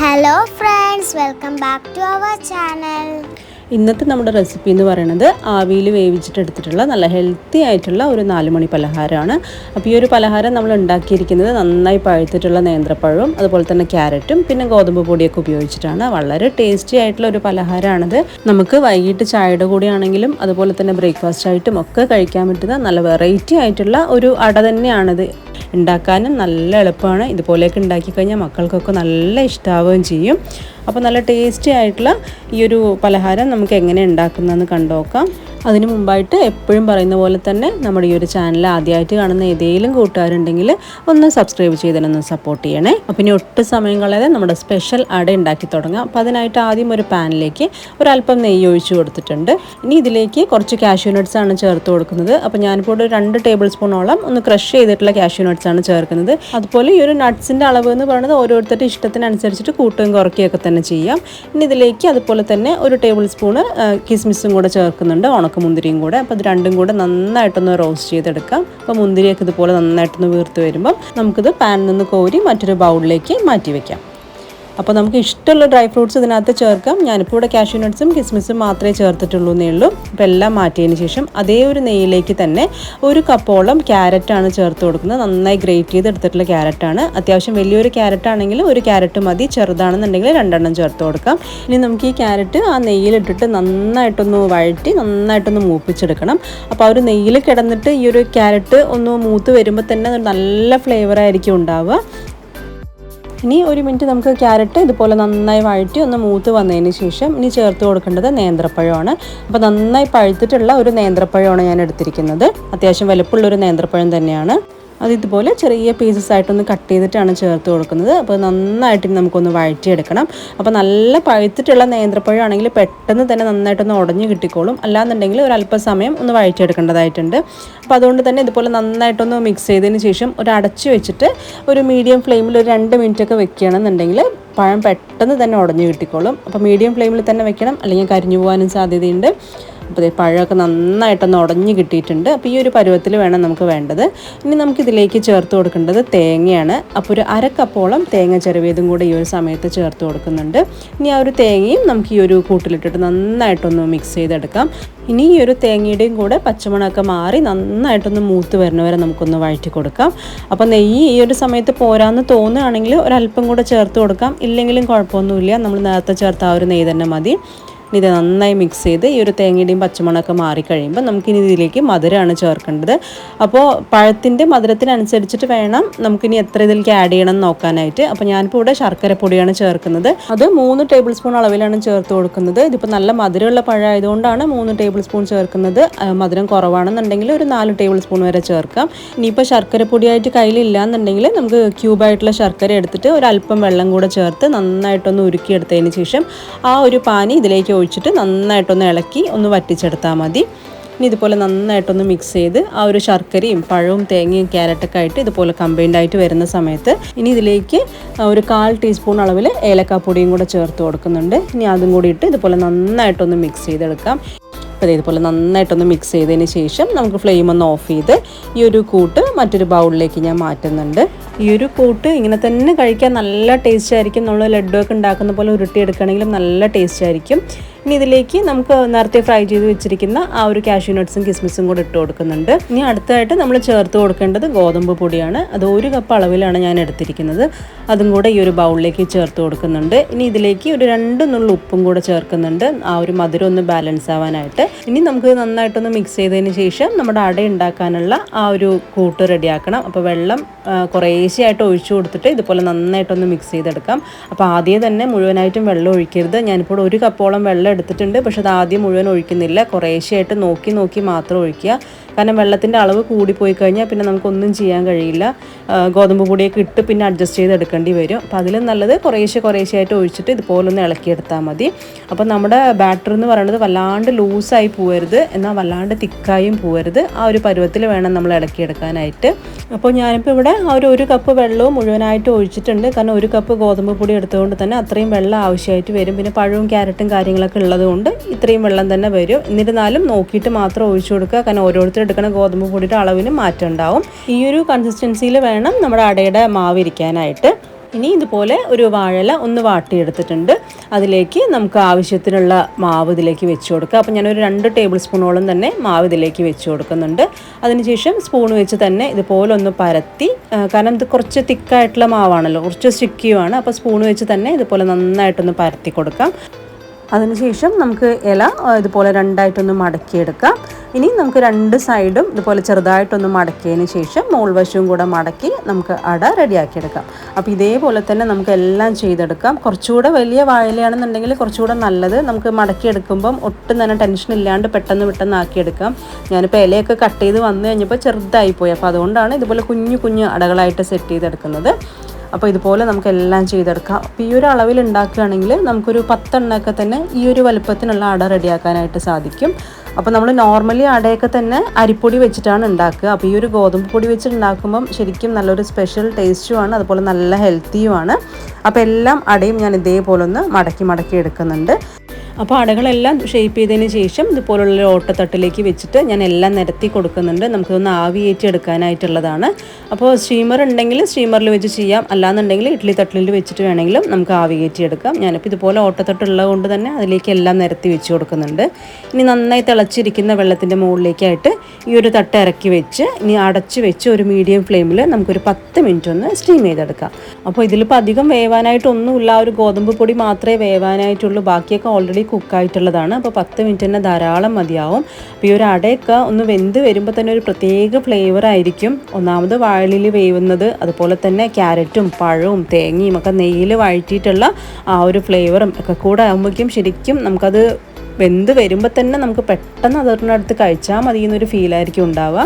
Hello friends welcome back to our channel ഇന്നത്തെ നമ്മുടെ recipe എന്ന് പറയുന്നത് ആവിയിൽ വേവിച്ചിട്ട് എടുത്തിട്ടുള്ള നല്ല ഹെൽത്തി ആയിട്ടുള്ള ഒരു നാലുമണി പലഹാരമാണ്. അപ്പോൾ ഈ ഒരു പലഹാരം നമ്മൾ ഉണ്ടാക്കിയിരിക്കുന്നത് നന്നായി പഴുത്തിട്ടുള്ള നേന്ത്രപ്പഴവും അതുപോലെ തന്നെ ക്യാരറ്റും പിന്നെ ഗോതമ്പ് പൊടിയൊക്കെ ഉപയോഗിച്ചിട്ടാണ്. വളരെ ടേസ്റ്റി ആയിട്ടുള്ള ഒരു പലഹാരമാണിത്. നമുക്ക് വൈകിട്ട് ചായയുടെ കൂടെയാണെങ്കിലും അതുപോലെ തന്നെ ബ്രേക്ക്ഫാസ്റ്റ് ആയിട്ടും ഒക്കെ കഴിക്കാൻ പറ്റുന്ന നല്ല വെറൈറ്റി ആയിട്ടുള്ള ഒരു അട തന്നെയാണിത്. ഉണ്ടാക്കാനും നല്ല എളുപ്പമാണ്. ഇതുപോലെയൊക്കെ ഉണ്ടാക്കി കഴിഞ്ഞാൽ മക്കൾക്കൊക്കെ നല്ല ഇഷ്ടാവുകയും ചെയ്യും. അപ്പോൾ നല്ല ടേസ്റ്റി ആയിട്ടുള്ള ഈ ഒരു പലഹാരം നമുക്ക് എങ്ങനെ ഉണ്ടാക്കുന്നതെന്ന് കണ്ടുനോക്കാം അതിന് മുമ്പായിട്ട് എപ്പോഴും പറയുന്ന പോലെ തന്നെ നമ്മുടെ ഈ ഒരു ചാനൽ ആദ്യമായിട്ട് കാണുന്ന ഏതെങ്കിലും കൂട്ടുകാരുണ്ടെങ്കിൽ ഒന്ന് സബ്സ്ക്രൈബ് ചെയ്തിട്ടൊന്ന് സപ്പോർട്ട് ചെയ്യണേ. അപ്പം ഇനി ഒട്ട് സമയം കളയാതെ നമ്മുടെ സ്പെഷ്യൽ അട ഉണ്ടാക്കി തുടങ്ങാം. അപ്പോൾ അതിനായിട്ട് ആദ്യം ഒരു പാനിലേക്ക് ഒരല്പം നെയ്യ് ഒഴിച്ചു കൊടുത്തിട്ടുണ്ട്. ഇനി ഇതിലേക്ക് കുറച്ച് കാഷ്യൂ നട്ട്സ് ആണ് ചേർത്ത് കൊടുക്കുന്നത്. അപ്പോൾ ഞാനിപ്പോൾ ഒരു രണ്ട് ടേബിൾ സ്പൂണോളം ഒന്ന് ക്രഷ് ചെയ്തിട്ടുള്ള കാഷ്യൂ നട്ട്സ് ആണ് ചേർക്കുന്നത്. അതുപോലെ ഈ ഒരു നട്ട്സിന്റെ അളവ് എന്ന് പറയുന്നത് ഓരോരുത്തരുടെ ഇഷ്ടത്തിനനുസരിച്ചിട്ട് കൂട്ടുകയും കുറയ്ക്കുകയൊക്കെ തന്നെ ചെയ്യാം. ഇനി ഇതിലേക്ക് അതുപോലെ തന്നെ ഒരു ടേബിൾ സ്പൂണ് കിസ്മിസും കൂടെ ചേർക്കുന്നുണ്ട്. ഉണക്കമുന്തിരിയും കൂടെ. അപ്പോൾ ഇത് രണ്ടും കൂടെ നന്നായിട്ടൊന്ന് റോസ്റ്റ് ചെയ്തെടുക്കാം. അപ്പോൾ മുന്തിരിയൊക്കെ ഇതുപോലെ നന്നായിട്ടൊന്ന് വീർത്ത് വരുമ്പം നമുക്കിത് പാനിൽ നിന്ന് കോരി മറ്റൊരു ബൗളിലേക്ക് മാറ്റി വെക്കാം. അപ്പോൾ നമുക്ക് ഇഷ്ടമുള്ള ഡ്രൈ ഫ്രൂട്ട്സ് ഇതിനകത്ത് ചേർക്കാം. ഞാനിപ്പോൾ ഇവിടെ കാഷ്യൂ നട്ട്സും കിസ്മിസും മാത്രമേ ചേർത്തിട്ടുള്ളൂ എന്നേ ഉള്ളൂ. അപ്പോൾ എല്ലാം മാറ്റിയതിന് ശേഷം അതേ ഒരു നെയ്യിലേക്ക് തന്നെ ഒരു കപ്പോളം ക്യാരറ്റാണ് ചേർത്ത് കൊടുക്കുന്നത്. നന്നായി ഗ്രേറ്റ് ചെയ്ത് എടുത്തിട്ടുള്ള ക്യാരറ്റാണ് അത്യാവശ്യം വലിയൊരു ക്യാരറ്റ് ആണെങ്കിൽ ഒരു ക്യാരറ്റ് മതി. ചെറുതാണെന്നുണ്ടെങ്കിൽ രണ്ടെണ്ണം ചേർത്ത് കൊടുക്കാം. ഇനി നമുക്ക് ഈ ക്യാരറ്റ് ആ നെയ്യിലിട്ടിട്ട് നന്നായിട്ടൊന്ന് വഴറ്റി നന്നായിട്ടൊന്ന് മൂപ്പിച്ചെടുക്കണം. അപ്പോൾ ആ ഒരു നെയ്യിൽ കിടന്നിട്ട് ഈ ഒരു ക്യാരറ്റ് ഒന്ന് മൂത്ത് വരുമ്പോൾ തന്നെ നല്ല ഫ്ലേവർ ആയിരിക്കും ഉണ്ടാവുക. ഇനി ഒരു മിനിറ്റ് നമുക്ക് ക്യാരറ്റ് ഇതുപോലെ നന്നായി വഴറ്റി ഒന്ന് മൂത്ത് വന്നതിന് ശേഷം ഇനി ചേർത്ത് കൊടുക്കേണ്ടത് നേന്ത്രപ്പഴമാണ്. അപ്പോൾ നന്നായി പഴുത്തിട്ടുള്ള ഒരു നേന്ത്രപ്പഴമാണ് ഞാൻ എടുത്തിരിക്കുന്നത്. അത്യാവശ്യം വലുപ്പമുള്ള ഒരു നേന്ത്രപ്പഴം തന്നെയാണ്. അത് ഇതുപോലെ ചെറിയ പീസസ് ആയിട്ടൊന്ന് കട്ട് ചെയ്തിട്ടാണ് ചേർത്ത് കൊടുക്കുന്നത്. അപ്പോൾ നന്നായിട്ട് നമുക്കൊന്ന് വഴറ്റിയെടുക്കണം. അപ്പോൾ നല്ല പഴുത്തിട്ടുള്ള നേന്ത്രപ്പഴമാണെങ്കിൽ പെട്ടെന്ന് തന്നെ നന്നായിട്ടൊന്ന് ഉടഞ്ഞു കിട്ടിക്കോളും. അല്ലാന്നുണ്ടെങ്കിൽ ഒരു അല്പസമയം ഒന്ന് വഴറ്റിയെടുക്കേണ്ടതായിട്ടുണ്ട്. അപ്പോൾ അതുകൊണ്ട് തന്നെ ഇതുപോലെ നന്നായിട്ടൊന്ന് മിക്സ് ചെയ്തതിന് ശേഷം ഒരു അടച്ചു വെച്ചിട്ട് ഒരു മീഡിയം ഫ്ലെയിമിൽ ഒരു രണ്ട് മിനിറ്റ് ഒക്കെ വെക്കുകയാണെന്നുണ്ടെങ്കിൽ പഴം പെട്ടെന്ന് തന്നെ ഉടഞ്ഞു കിട്ടിക്കോളും. അപ്പോൾ മീഡിയം ഫ്ലെയിമിൽ തന്നെ വെക്കണം. അല്ലെങ്കിൽ കരിഞ്ഞു പോകാനും സാധ്യതയുണ്ട്. അപ്പോൾ പഴമൊക്കെ നന്നായിട്ടൊന്ന് ഉടഞ്ഞു കിട്ടിയിട്ടുണ്ട്. അപ്പോൾ ഈ ഒരു പരുവത്തിൽ വേണം നമുക്ക് വേണ്ടത്. ഇനി നമുക്കിതിലേക്ക് ചേർത്ത് കൊടുക്കേണ്ടത് തേങ്ങയാണ്. അപ്പോൾ ഒരു അരക്കപ്പോളം കപ്പോളം തേങ്ങ ചെറുവിയതും കൂടെ ഈ ഒരു സമയത്ത് ചേർത്ത് കൊടുക്കുന്നുണ്ട്. ഇനി ആ ഒരു തേങ്ങയും നമുക്ക് ഈ ഒരു കൂട്ടിലിട്ടിട്ട് നന്നായിട്ടൊന്ന് മിക്സ് ചെയ്തെടുക്കാം. ഇനി ഈ ഒരു തേങ്ങയുടെയും കൂടെ പച്ചമുളകൊക്കെ മാറി നന്നായിട്ടൊന്ന് മൂത്ത് വരുന്നവരെ നമുക്കൊന്ന് വഴറ്റി കൊടുക്കാം. അപ്പോൾ നെയ്യ് ഈ ഒരു സമയത്ത് പോരാന്ന് തോന്നുകയാണെങ്കിൽ ഒരല്പം കൂടെ ചേർത്ത് കൊടുക്കാം. ഇല്ലെങ്കിലും കുഴപ്പമൊന്നുമില്ല. നമ്മൾ നേരത്തെ ചേർത്ത ആ ഒരു നെയ്യ് തന്നെ മതി. ഇത് നന്നായി മിക്സ് ചെയ്ത് ഈ ഒരു തേങ്ങയുടെയും പച്ചമുളകൊക്കെ മാറിക്കഴിയുമ്പോൾ നമുക്കിനി ഇതിലേക്ക് മധുരമാണ് ചേർക്കേണ്ടത്. അപ്പോൾ പഴത്തിന്റെ മധുരത്തിനനുസരിച്ചിട്ട് വേണം നമുക്കിനി എത്ര ഇതിലേക്ക് ആഡ് ചെയ്യണം എന്ന് നോക്കാനായിട്ട്. അപ്പോൾ ഞാനിപ്പോൾ ഇവിടെ ശർക്കര പൊടിയാണ് ചേർക്കുന്നത്. അത് മൂന്ന് ടേബിൾ സ്പൂൺ അളവിലാണ് ചേർത്ത് കൊടുക്കുന്നത്. ഇതിപ്പോൾ നല്ല മധുരമുള്ള പഴമായതുകൊണ്ടാണ് മൂന്ന് ടേബിൾ സ്പൂൺ ചേർക്കുന്നത്. മധുരം കുറവാണെന്നുണ്ടെങ്കിൽ ഒരു നാല് ടേബിൾ സ്പൂൺ വരെ ചേർക്കാം. ഇനിയിപ്പോൾ ശർക്കര പൊടിയായിട്ട് കയ്യിലില്ല എന്നുണ്ടെങ്കിൽ നമുക്ക് ക്യൂബായിട്ടുള്ള ശർക്കര എടുത്തിട്ട് ഒരു അല്പം വെള്ളം കൂടെ ചേർത്ത് നന്നായിട്ടൊന്ന് ഉരുക്കിയെടുത്തതിന് ശേഷം ആ ഒരു പാനി ഇതിലേക്ക് ഒഴിച്ചിട്ട് നന്നായിട്ടൊന്ന് ഇളക്കി ഒന്ന് വറ്റിച്ചെടുത്താൽ മതി. ഇനി ഇതുപോലെ നന്നായിട്ടൊന്ന് മിക്സ് ചെയ്ത് ആ ഒരു ശർക്കരയും പഴവും തേങ്ങയും ക്യാരറ്റൊക്കെ ആയിട്ട് ഇതുപോലെ കമ്പൈൻഡ് ആയിട്ട് വരുന്ന സമയത്ത് ഇനി ഇതിലേക്ക് ഒരു കാൽ ടീസ്പൂൺ അളവിൽ ഏലക്കാപ്പൊടിയും കൂടെ ചേർത്ത് കൊടുക്കുന്നുണ്ട്. ഇനി അതും കൂടി ഇട്ട് ഇതുപോലെ നന്നായിട്ടൊന്ന് മിക്സ് ചെയ്തെടുക്കാം. അപ്പോൾ ഇതുപോലെ നന്നായിട്ടൊന്ന് മിക്സ് ചെയ്തതിന് ശേഷം നമുക്ക് ഫ്ലെയിം ഒന്ന് ഓഫ് ചെയ്ത് ഈ ഒരു കൂട്ട് മറ്റൊരു ബൗളിലേക്ക് ഞാൻ മാറ്റുന്നുണ്ട്. ഈ ഒരു കൂട്ട് ഇങ്ങനെ തന്നെ കഴിക്കാൻ നല്ല ടേസ്റ്റ് ആയിരിക്കും. നമ്മൾ ലഡു ഒക്കെ ഉണ്ടാക്കുന്ന പോലെ ഉരുട്ടിയെടുക്കുകയാണെങ്കിലും നല്ല ടേസ്റ്റ് ആയിരിക്കും. ഇനി ഇതിലേക്ക് നമുക്ക് നേരത്തെ ഫ്രൈ ചെയ്ത് വെച്ചിരിക്കുന്ന ആ ഒരു കാഷ്യൂ നട്ട്സും കിസ്മിസും കൂടെ ഇട്ട് കൊടുക്കുന്നുണ്ട്. ഇനി അടുത്തായിട്ട് നമ്മൾ ചേർത്ത് കൊടുക്കേണ്ടത് ഗോതമ്പ് പൊടിയാണ്. അത് ഒരു കപ്പ് അളവിലാണ് ഞാൻ എടുത്തിരിക്കുന്നത്. അതും കൂടെ ഈ ഒരു ബൗളിലേക്ക് ചേർത്ത് കൊടുക്കുന്നുണ്ട്. ഇനി ഇതിലേക്ക് ഒരു രണ്ട് നുള്ളു ഉപ്പും കൂടെ ചേർക്കുന്നുണ്ട്. ആ ഒരു മധുരം ഒന്ന് ബാലൻസ് ആവാനായിട്ട്. ഇനി നമുക്ക് നന്നായിട്ടൊന്ന് മിക്സ് ചെയ്തതിന് ശേഷം നമ്മുടെ അട ഉണ്ടാക്കാനുള്ള ആ ഒരു കൂട്ട് റെഡിയാക്കണം. അപ്പോൾ വെള്ളം കുറേശ്ശെയായിട്ട് ഒഴിച്ചു കൊടുത്തിട്ട് ഇതുപോലെ നന്നായിട്ടൊന്ന് മിക്സ് ചെയ്തെടുക്കാം. അപ്പോൾ ആദ്യം തന്നെ മുഴുവനായിട്ടും വെള്ളം ഒഴിക്കരുത്. ഞാനിപ്പോൾ ഒരു കപ്പോളം വെള്ളം എടുത്തിട്ടുണ്ട്. പക്ഷെ അത് ആദ്യം മുഴുവൻ ഒഴിക്കുന്നില്ല. കുറേശ്ശെയായിട്ട് നോക്കി നോക്കി മാത്രം ഒഴിക്കുക. കാരണം വെള്ളത്തിന്റെ അളവ് കൂടിപ്പോയി കഴിഞ്ഞാൽ പിന്നെ നമുക്കൊന്നും ചെയ്യാൻ കഴിയില്ല. ഗോതമ്പ് പൊടിയൊക്കെ ഇട്ട് പിന്നെ അഡ്ജസ്റ്റ് ചെയ്ത് എടുക്കേണ്ടി വരും. അപ്പോൾ അതിലും നല്ലത് കുറേശ്ശെ കുറേശ്ശായിട്ട് ഒഴിച്ചിട്ട് ഇതുപോലൊന്ന് ഇളക്കിയെടുത്താൽ മതി. അപ്പോൾ നമ്മുടെ ബാറ്റർ എന്ന് പറയുന്നത് വല്ലാണ്ട് ലൂസായി പോകരുത് എന്നാൽ വല്ലാണ്ട് തിക്കായും പോകരുത് ആ ഒരു പരുവത്തിൽ വേണം നമ്മൾ ഇളക്കിയെടുക്കാനായിട്ട്. അപ്പോൾ ഞാനിപ്പോൾ ഇവിടെ ആ ഒരു ഒരു കപ്പ് വെള്ളവും മുഴുവനായിട്ട് ഒഴിച്ചിട്ടുണ്ട്. കാരണം ഒരു കപ്പ് ഗോതമ്പ് പൊടി എടുത്തുകൊണ്ട് തന്നെ അത്രയും വെള്ളം ആവശ്യമായിട്ട് വരും. പിന്നെ പഴവും ക്യാരറ്റും കാര്യങ്ങളൊക്കെ ഉള്ളത് കൊണ്ട് ഇത്രയും വെള്ളം തന്നെ വരും. എന്നിരുന്നാലും നോക്കിയിട്ട് മാത്രം ഒഴിച്ചു കൊടുക്കുക. കാരണം ഓരോരുത്തർ എടുക്കുന്ന ഗോതമ്പ് പൊടിയുടെ അളവിന് മാറ്റം ഉണ്ടാവും. ഈ ഒരു കൺസിസ്റ്റൻസിയിൽ വേണം നമ്മുടെ അടയുടെ മാവ് ഇരിക്കാനായിട്ട്. ഇനി ഇതുപോലെ ഒരു വാഴല ഒന്ന് വാട്ടിയെടുത്തിട്ടുണ്ട്. അതിലേക്ക് നമുക്ക് ആവശ്യത്തിനുള്ള മാവ് ഇതിലേക്ക് വെച്ച് കൊടുക്കുക. അപ്പോൾ ഞാനൊരു രണ്ട് ടേബിൾ സ്പൂണോളം തന്നെ മാവ് ഇതിലേക്ക് വെച്ച് കൊടുക്കുന്നുണ്ട്. അതിനുശേഷം സ്പൂൺ വെച്ച് തന്നെ ഇതുപോലെ ഒന്ന് പരത്തി കാരണം ഇത് കുറച്ച് തിക്കായിട്ടുള്ള മാവാണല്ലോ. കുറച്ച് സ്റ്റിക്കിയുമാണ് അപ്പോൾ സ്പൂൺ വെച്ച് തന്നെ ഇതുപോലെ നന്നായിട്ടൊന്ന് പരത്തി കൊടുക്കാം. അതിനുശേഷം നമുക്ക് ഇല ഇതുപോലെ രണ്ടായിട്ടൊന്ന് മടക്കിയെടുക്കാം. ഇനി നമുക്ക് രണ്ട് സൈഡും ഇതുപോലെ ചെറുതായിട്ടൊന്ന് മടക്കിയതിന് ശേഷം മോൾ വശവും കൂടെ മടക്കി നമുക്ക് അട റെഡിയാക്കിയെടുക്കാം. അപ്പോൾ ഇതേപോലെ തന്നെ നമുക്ക് എല്ലാം ചെയ്തെടുക്കാം. കുറച്ചുകൂടെ വലിയ വായലയാണെന്നുണ്ടെങ്കിൽ കുറച്ചുകൂടെ നല്ലത്. നമുക്ക് മടക്കിയെടുക്കുമ്പം ഒട്ടും തന്നെ ടെൻഷൻ ഇല്ലാണ്ട് പെട്ടെന്ന് പെട്ടെന്ന് ആക്കിയെടുക്കാം ഞാനിപ്പോൾ ഇലയൊക്കെ കട്ട് ചെയ്ത് വന്നു കഴിഞ്ഞപ്പോൾ ചെറുതായിപ്പോയി. അപ്പോൾ അതുകൊണ്ടാണ് ഇതുപോലെ കുഞ്ഞു കുഞ്ഞു അടകളായിട്ട് സെറ്റ് ചെയ്തെടുക്കുന്നത്. അപ്പോൾ ഇതുപോലെ നമുക്ക് എല്ലാം ചെയ്തെടുക്കാം. അപ്പോൾ ഈ ഒരു അളവിൽ ഉണ്ടാക്കുകയാണെങ്കിൽ നമുക്കൊരു പത്തെണ്ണമൊക്കെ തന്നെ ഈ ഒരു വലുപ്പത്തിനുള്ള അട റെഡിയാക്കാനായിട്ട് സാധിക്കും. അപ്പോൾ നമ്മൾ നോർമലി അടയൊക്കെ തന്നെ അരിപ്പൊടി വെച്ചിട്ടാണ് ഉണ്ടാക്കുക. അപ്പോൾ ഈ ഒരു ഗോതമ്പ് പൊടി വെച്ച് ഉണ്ടാക്കുമ്പം ശരിക്കും നല്ലൊരു സ്പെഷ്യൽ ടേസ്റ്റുമാണ് അതുപോലെ നല്ല ഹെൽത്തിയുമാണ് അപ്പോൾ എല്ലാം അടയും ഞാൻ ഇതേപോലെ ഒന്ന് മടക്കി മടക്കി എടുക്കുന്നുണ്ട്. അപ്പോൾ അടകളെല്ലാം ഷേപ്പ് ചെയ്തതിന് ശേഷം ഇതുപോലുള്ള ഓട്ടത്തട്ടിലേക്ക് വെച്ചിട്ട് ഞാൻ എല്ലാം നിരത്തി കൊടുക്കുന്നുണ്ട്. നമുക്കൊന്ന് ആവിയേറ്റി എടുക്കാനായിട്ടുള്ളതാണ്. അപ്പോൾ സ്റ്റീമർ ഉണ്ടെങ്കിൽ സ്റ്റീമറിൽ വെച്ച് ചെയ്യാം. അല്ലാന്നുണ്ടെങ്കിൽ ഇഡ്ഡലി തട്ടിലിൽ വെച്ചിട്ട് വേണമെങ്കിലും നമുക്ക് ആവിയേറ്റി എടുക്കാം. ഞാനിപ്പോൾ ഇതുപോലെ ഓട്ടത്തട്ടുള്ളത് കൊണ്ട് തന്നെ അതിലേക്ക് എല്ലാം നിരത്തി വെച്ച് കൊടുക്കുന്നുണ്ട്. ഇനി നന്നായി തിളച്ചിരിക്കുന്ന വെള്ളത്തിന്റെ മുകളിലേക്കായിട്ട് ഈ ഒരു തട്ട് ഇറക്കി വെച്ച് ഇനി അടച്ച് വെച്ച് ഒരു മീഡിയം ഫ്ലെയിമിൽ നമുക്കൊരു പത്ത് മിനിറ്റ് ഒന്ന് സ്റ്റീം ചെയ്തെടുക്കാം. അപ്പോൾ ഇതിലിപ്പോൾ അധികം വേവാനായിട്ടൊന്നുമില്ല. ആ ഒരു ഗോതമ്പ് പൊടി മാത്രമേ വേവാനായിട്ടുള്ളൂ. ബാക്കിയൊക്കെ ഓൾറെഡി കുക്കായിട്ടുള്ളതാണ്. അപ്പോൾ പത്ത് മിനിറ്റ് തന്നെ ധാരാളം മതിയാവും. അപ്പോൾ ഈ ഒരു അടയൊക്കെ ഒന്ന് വെന്ത് വരുമ്പോൾ തന്നെ ഒരു പ്രത്യേക ഫ്ലേവർ ആയിരിക്കും. ഒന്നാമത് വാഴലിൽ വേവുന്നത് അതുപോലെ തന്നെ ക്യാരറ്റും പഴവും തേങ്ങയും ഒക്കെ നെയ്യിൽ വഴറ്റിയിട്ടുള്ള ആ ഒരു ഫ്ലേവറും ഒക്കെ കൂടെ ആകുമ്പോഴേക്കും ശരിക്കും നമുക്കത് വെന്ത് വരുമ്പോൾ തന്നെ നമുക്ക് പെട്ടെന്ന് അതിനടുത്ത് കഴിച്ചാൽ മതി എന്നൊരു ഫീലായിരിക്കും ഉണ്ടാവുക.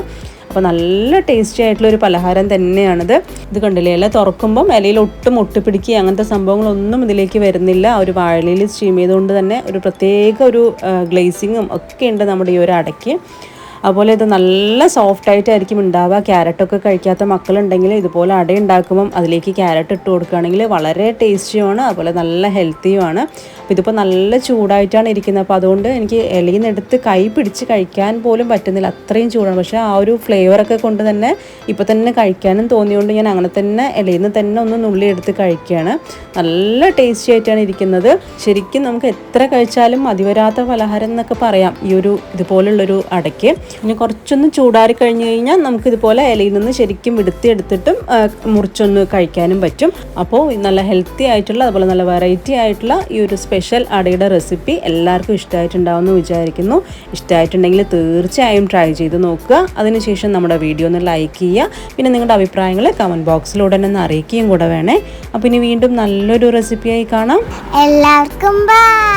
അപ്പോൾ നല്ല ടേസ്റ്റി ആയിട്ടുള്ള ഒരു പലഹാരം തന്നെയാണിത്. ഇത് കണ്ടില്ലേ ഇല തുറക്കുമ്പം ഇലയിൽ ഒട്ടും ഒട്ടിപ്പിടിക്കുക അങ്ങനത്തെ സംഭവങ്ങളൊന്നും ഇതിലേക്ക് വരുന്നില്ല. ഒരു വാഴയിലയിൽ സ്റ്റീം ചെയ്തുകൊണ്ട് തന്നെ ഒരു പ്രത്യേക ഒരു ഗ്ലേസിങ്ങും ഒക്കെ ഉണ്ട് നമ്മുടെ ഈ ഒരു അടയ്ക്ക്. അതുപോലെ ഇത് നല്ല സോഫ്റ്റ് ആയിട്ടായിരിക്കും ഉണ്ടാവുക. ക്യാരറ്റൊക്കെ കഴിക്കാത്ത മക്കളുണ്ടെങ്കിൽ ഇതുപോലെ അട ഉണ്ടാക്കുമ്പം അതിലേക്ക് ക്യാരറ്റ് ഇട്ട് കൊടുക്കുകയാണെങ്കിൽ വളരെ ടേസ്റ്റിയുമാണ് അതുപോലെ നല്ല ഹെൽത്തിയുമാണ് അപ്പോൾ ഇതിപ്പോൾ നല്ല ചൂടായിട്ടാണ് ഇരിക്കുന്നത്. അപ്പോൾ അതുകൊണ്ട് എനിക്ക് ഇലയിൽ എടുത്ത് കൈ പിടിച്ച് കഴിക്കാൻ പോലും പറ്റുന്നില്ല. അത്രയും ചൂടാണ്. പക്ഷേ ആ ഒരു ഫ്ലേവറൊക്കെ കൊണ്ട് തന്നെ ഇപ്പോൾ തന്നെ കഴിക്കാനും തോന്നിയുകൊണ്ട് ഞാൻ അങ്ങനെ തന്നെ ഇലയിൽ നിന്ന് തന്നെ ഒന്ന് നുള്ളി എടുത്ത് കഴിക്കുകയാണ്. നല്ല ടേസ്റ്റി ആയിട്ടാണ് ഇരിക്കുന്നത്. ശരിക്കും നമുക്ക് എത്ര കഴിച്ചാലും മതിവരാത്ത പലഹാരം എന്നൊക്കെ പറയാം. ഈ ഒരു ഇതുപോലുള്ളൊരു അടയ്ക്ക്. ഇനി കുറച്ചൊന്ന് ചൂടാറി കഴിഞ്ഞ് കഴിഞ്ഞാൽ നമുക്ക് ഇതുപോലെ ഇലയിൽ നിന്ന് ശരിക്കും എടുത്തി എടുത്തിട്ടും മുറിച്ചൊന്ന് കഴിക്കാനും പറ്റും. അപ്പോൾ നല്ല ഹെൽത്തി ആയിട്ടുള്ള അതുപോലെ നല്ല വെറൈറ്റി ആയിട്ടുള്ള ഈ ഒരു സ്പെഷ്യൽ അടയുടെ റെസിപ്പി എല്ലാവർക്കും ഇഷ്ടമായിട്ടുണ്ടാവുമെന്ന് വിചാരിക്കുന്നു. ഇഷ്ടമായിട്ടുണ്ടെങ്കിൽ തീർച്ചയായും ട്രൈ ചെയ്ത് നോക്കുക. അതിനുശേഷം നമ്മുടെ വീഡിയോ ഒന്ന് ലൈക്ക് ചെയ്യുക. പിന്നെ നിങ്ങളുടെ അഭിപ്രായങ്ങൾ കമന്റ് ബോക്സിലൂടെ തന്നെ അറിയിക്കുകയും കൂടെ വേണേ. അപ്പോൾ ഇനി വീണ്ടും നല്ലൊരു റെസിപ്പിയായി കാണാം. എല്ലാവർക്കും ബൈ